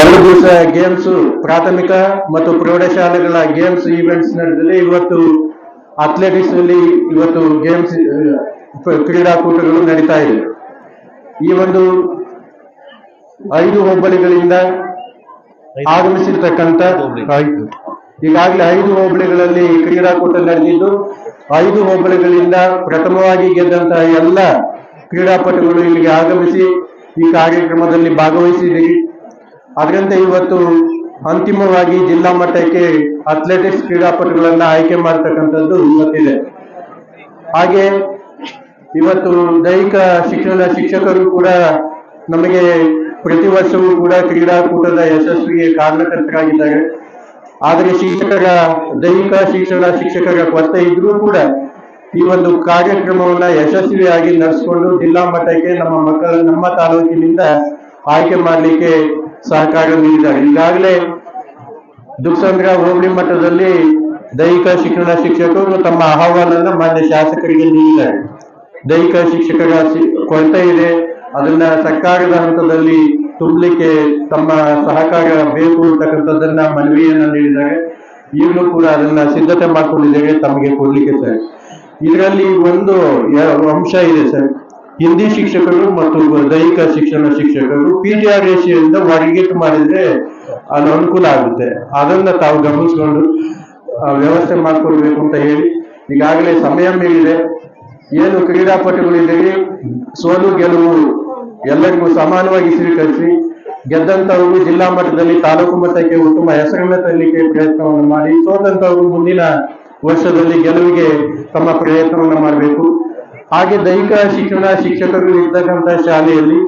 ಎರಡು ದಿವಸ ಗೇಮ್ಸ್ ಪ್ರಾಥಮಿಕ ಮತ್ತು ಪ್ರೌಢಶಾಲೆಗಳ ಗೇಮ್ಸ್ ಈವೆಂಟ್ಸ್ ನಡೆದಿದೆ ಇವತ್ತು ಅಥ್ಲೆಟಿಕ್ಸ್ ಅಲ್ಲಿ ಇವತ್ತು ಗೇಮ್ಸ್ ಕ್ರೀಡಾಕೂಟಗಳು ನಡೀತಾ ಇದೆ. ಈ ಒಂದು ಐದು ಹೋಬಳಿಗಳಿಂದ ಆಗಮಿಸಿರ್ತಕ್ಕಂಥ ಈಗಾಗಲೇ ಐದು ಹೋಬಳಿಗಳಲ್ಲಿ ಕ್ರೀಡಾಕೂಟ ನಡೆದಿದ್ದು, ಐದು ಹೋಬಳಿಗಳಿಂದ ಪ್ರಥಮವಾಗಿ ಗೆದ್ದಂತಹ ಎಲ್ಲ ಕ್ರೀಡಾಪಟುಗಳು ಇಲ್ಲಿಗೆ ಆಗಮಿಸಿ ಈ ಕಾರ್ಯಕ್ರಮದಲ್ಲಿ ಭಾಗವಹಿಸಿದ್ದೀರಿ. ಅದರಂತೆ ಇವತ್ತು ಅಂತಿಮವಾಗಿ ಜಿಲ್ಲಾ ಮಟ್ಟಕ್ಕೆ ಅಥ್ಲೆಟಿಕ್ಸ್ ಕ್ರೀಡಾಪಟುಗಳನ್ನ ಆಯ್ಕೆ ಮಾಡ್ತಕ್ಕಂಥದ್ದು ಇವತ್ತಿದೆ. ಹಾಗೆ ಇವತ್ತು ದೈಹಿಕ ಶಿಕ್ಷಣ ಶಿಕ್ಷಕರು ಕೂಡ ನಮಗೆ ಪ್ರತಿ ವರ್ಷವೂ ಕೂಡ ಕ್ರೀಡಾಕೂಟದ ಯಶಸ್ವಿಗೆ ಕಾರಣಕರ್ತರಾಗಿದ್ದಾರೆ. ಆದರೆ ಶಿಕ್ಷಕರ ದೈಹಿಕ ಶಿಕ್ಷಣ ಶಿಕ್ಷಕರ ಕೊರತೆ ಇದ್ರೂ ಕೂಡ ಈ ಒಂದು ಕಾರ್ಯಕ್ರಮವನ್ನ ಯಶಸ್ವಿಯಾಗಿ ನಡೆಸಿಕೊಂಡು ಜಿಲ್ಲಾ ಮಟ್ಟಕ್ಕೆ ನಮ್ಮ ಮಕ್ಕಳ ನಮ್ಮ ತಾಲೂಕಿನಿಂದ ಆಯ್ಕೆ ಮಾಡಲಿಕ್ಕೆ ಸಹಕಾರ ನೀಡಿದ್ದಾರೆ. ಈಗಾಗಲೇ ದುಕ್ಸಂದ್ರ ಹೋಬಳಿ ಮಟ್ಟದಲ್ಲಿ ದೈಹಿಕ ಶಿಕ್ಷಣ ಶಿಕ್ಷಕರು ತಮ್ಮ ಅಹವಾಲನ್ನ ಮಾನ್ಯ ಶಾಸಕರಿಗೆ ನೀಡಿದ್ದಾರೆ. ದೈಹಿಕ ಶಿಕ್ಷಕರ ಕೊರತೆ ಇದೆ. ಅದನ್ನ ಸರ್ಕಾರದ ಹಂತದಲ್ಲಿ ತುಂಬಲಿಕ್ಕೆ ತಮ್ಮ ಸಹಕಾರ ಬೇಕು ಅಂತಕ್ಕಂಥದ್ದನ್ನ ಮನವಿಯನ್ನ ನೀಡಿದ್ದಾರೆ. ಈಗಲೂ ಕೂಡ ಅದನ್ನ ಸಿದ್ಧತೆ ಮಾಡ್ಕೊಂಡಿದ್ದೇವೆ, ತಮಗೆ ಕೊಡ್ಲಿಕ್ಕೆ ಸರ್. ಇದರಲ್ಲಿ ಒಂದು ಅಂಶ ಇದೆ ಸರ್. ಹಿಂದಿ ಶಿಕ್ಷಕರು ಮತ್ತು ದೈಹಿಕ ಶಿಕ್ಷಣ ಶಿಕ್ಷಕರು ಪಿ ಟಿ ಆರ್ ರೇಷಿಯಿಂದ ವರ್ಗೀಟ್ ಮಾಡಿದ್ರೆ ಅದು ಅನುಕೂಲ ಆಗುತ್ತೆ. ಅದನ್ನ ತಾವು ಗಮನಿಸ್ಕೊಂಡು ವ್ಯವಸ್ಥೆ ಮಾಡ್ಕೊಳ್ಬೇಕು ಅಂತ ಹೇಳಿ ಈಗಾಗಲೇ ಸಮಯ ಮೇಲಿದೆ. ಏನು ಕ್ರೀಡಾಪಟುಗಳಿದ್ದೀರಿ? ಸೋಲು, ಗೆಲುವು ಎಲ್ಲರಿಗೂ ಸಮಾನವಾಗಿ ಸ್ವೀಕರಿಸಿ ಗೆದ್ದಂತವರು ಜಿಲ್ಲಾ ಮಟ್ಟದಲ್ಲಿ, ತಾಲೂಕು ಮಟ್ಟಕ್ಕೆ ಉತ್ತಮ ಹೆಸರನ್ನ ತರಲಿಕ್ಕೆ ಪ್ರಯತ್ನವನ್ನು ಮಾಡಿ ಸೋತಂತವರು ಮುಂದಿನ ವರ್ಷದಲ್ಲಿ ಗೆಲುವಿಗೆ ತಮ್ಮ ಪ್ರಯತ್ನವನ್ನು ಮಾಡಬೇಕು. ಹಾಗೆ ದೈಹಿಕ ಶಿಕ್ಷಣ ಶಿಕ್ಷಕರು ಇರ್ತಕ್ಕಂಥ ಶಾಲೆಯಲ್ಲಿ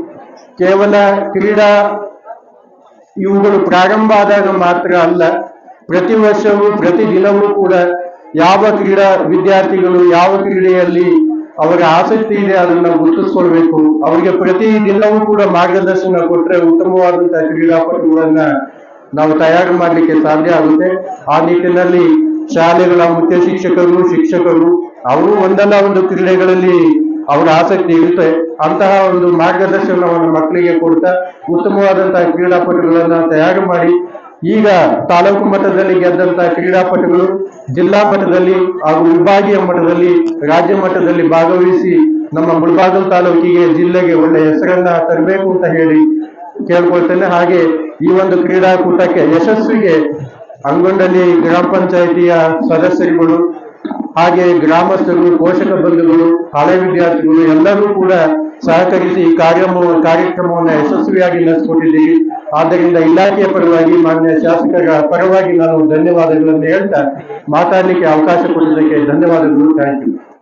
ಕೇವಲ ಕ್ರೀಡಾ ಇವುಗಳು ಪ್ರಾರಂಭ ಆದಾಗ ಮಾತ್ರ ಅಲ್ಲ, ಪ್ರತಿ ವರ್ಷವೂ, ಪ್ರತಿ ದಿನವೂ ಕೂಡ ಯಾವ ಕ್ರೀಡಾ ವಿದ್ಯಾರ್ಥಿಗಳು ಯಾವ ಕ್ರೀಡೆಯಲ್ಲಿ ಅವರ ಆಸಕ್ತಿ ಇದೆ ಅದನ್ನ ಗುರುತಿಸ್ಕೊಳ್ಬೇಕು. ಅವರಿಗೆ ಪ್ರತಿ ದಿನವೂ ಕೂಡ ಮಾರ್ಗದರ್ಶನ ಕೊಟ್ಟರೆ ಉತ್ತಮವಾದಂತಹ ಕ್ರೀಡಾಪಟುಗಳನ್ನ ನಾವು ತಯಾರು ಮಾಡಲಿಕ್ಕೆ ಸಾಧ್ಯ ಆಗುತ್ತೆ. ಆ ನಿಟ್ಟಿನಲ್ಲಿ ಶಾಲೆಗಳ ಮುಖ್ಯ ಶಿಕ್ಷಕರು ಶಿಕ್ಷಕರು, ಅವರು ಒಂದಲ್ಲ ಒಂದು ಕ್ರೀಡೆಗಳಲ್ಲಿ ಅವರ ಆಸಕ್ತಿ ಇರುತ್ತೆ. ಅಂತಹ ಒಂದು ಮಾರ್ಗದರ್ಶನವನ್ನು ಮಕ್ಕಳಿಗೆ ಕೊಡ್ತಾ ಉತ್ತಮವಾದಂತಹ ಕ್ರೀಡಾಪಟುಗಳನ್ನ ತಯಾರು ಮಾಡಿ, ಈಗ ತಾಲೂಕು ಮಟ್ಟದಲ್ಲಿ ಗೆದ್ದಂತಹ ಕ್ರೀಡಾಪಟುಗಳು ಜಿಲ್ಲಾ ಮಟ್ಟದಲ್ಲಿ ಹಾಗೂ ವಿಭಾಗೀಯ ಮಟ್ಟದಲ್ಲಿ, ರಾಜ್ಯ ಮಟ್ಟದಲ್ಲಿ ಭಾಗವಹಿಸಿ ನಮ್ಮ ಮುಳಬಾಗಲ್ ತಾಲೂಕಿಗೆ ಜಿಲ್ಲೆಗೆ ಒಳ್ಳೆ ಹೆಸರನ್ನ ತರಬೇಕು ಅಂತ ಹೇಳಿ ಕೇಳ್ಕೊಳ್ತೇನೆ. ಹಾಗೆ ಈ ಒಂದು ಕ್ರೀಡಾಕೂಟಕ್ಕೆ ಯಶಸ್ವಿಗೆ ಅಂಗೊಂಡಲ್ಲಿ ಗ್ರಾಮ ಪಂಚಾಯಿತಿಯ ಸದಸ್ಯರುಗಳು, ಹಾಗೆ ಗ್ರಾಮಸ್ಥರು, ಪೋಷಕ ಬಂಧುಗಳು ಹಳೆ ವಿದ್ಯಾರ್ಥಿಗಳು ಎಲ್ಲರೂ ಕೂಡ ಸಹಕರಿಸಿ ಈ ಕಾರ್ಯಕ್ರಮ ಕಾರ್ಯಕ್ರಮವನ್ನು ಯಶಸ್ವಿಯಾಗಿ ನಡೆಸಿಕೊಟ್ಟಿದ್ದೀವಿ. ಆದ್ದರಿಂದ ಇಲಾಖೆಯ ಪರವಾಗಿ ಮಾನ್ಯ ಶಾಸಕರ ಪರವಾಗಿ ನಾನು ಧನ್ಯವಾದಗಳನ್ನು ಹೇಳ್ತಾ ಮಾತಾಡಲಿಕ್ಕೆ ಅವಕಾಶ ಕೊಟ್ಟಿದ್ದಕ್ಕೆ ಧನ್ಯವಾದಗಳು. Thank you.